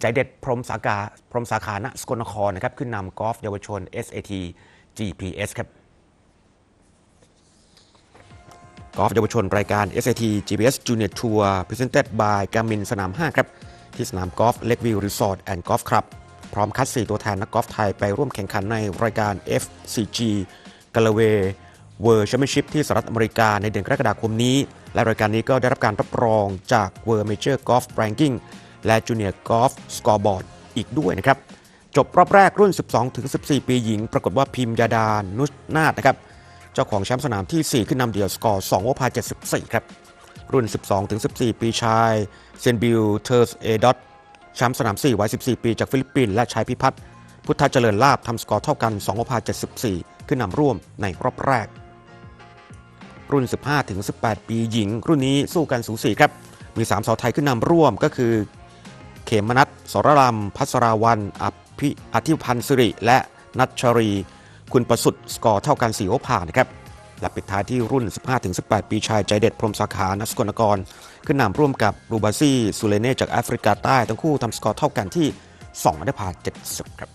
ใจเด็ดพรมสาขาพรมสาขาณสกลนครนะครับขึ้นนำกอล์ฟเยาวชน SAT GPS ครับกอล์ฟเยาวชนรายการ SAT GPS Junior Tour Presented by Garmin สนาม 5 ครับ ที่สนามกอล์ฟ Lakeview Resort and Golf Club พร้อมคัด 4 ตัวแทนนักกอล์ฟไทยไปร่วมแข่งขันในรายการ FCG g a l a w a y World Championship ที่สหรัฐอเมริกาในเดือนกรกฎาคมนี้ และรายการนี้ก็ได้รับการรับรองจาก World Major Golf Ranking และ Junior Golf Scoreboard อีกด้วยนะครับ จบรอบแรกรุ่น 12-14 ปีหญิง ปรากฏว่าพิมยาดานุชนาถนะครับ เจ้าของแชมป์สนามทีสี่4 ขึ้นนำเดี่ยวสกอร์2โอภา74 ครับ รุ่น 12-14 ปีชายเซนบิลเทอร์สเอดอตแชมป์สนาม 4 วัย 14 ปีจากฟิลิปปินส์และชายพิพัฒน์พุทธเจริญลาบทำสกอร์เท่ากัน2โอภา74 ขึ้นนำร่วมในรอบแรก รุ่น 15-18 ปีหญิง รุ่นนี้สู้กันสูสีครับมี3สาวไทยขึ้นนำร่วมก็คือ เขมนัทสรรำพัสราวันอภิอธิพันธ์สิริ และนัชชรี คุณประสุทธิ์สกอร์เท่ากัน4โอผ่านนะครับและปิดท้ายที่รุ่น 15-18 ปีชายใจเด็ดพรมสาขานัสกลนกรขึ้นนำร่วมกับรูบาซี่ซูเลเน่จากแอฟริกาใต้ทั้งคู่ทำสกอร์เท่ากันที่2อันดับผ่าน70 ครับ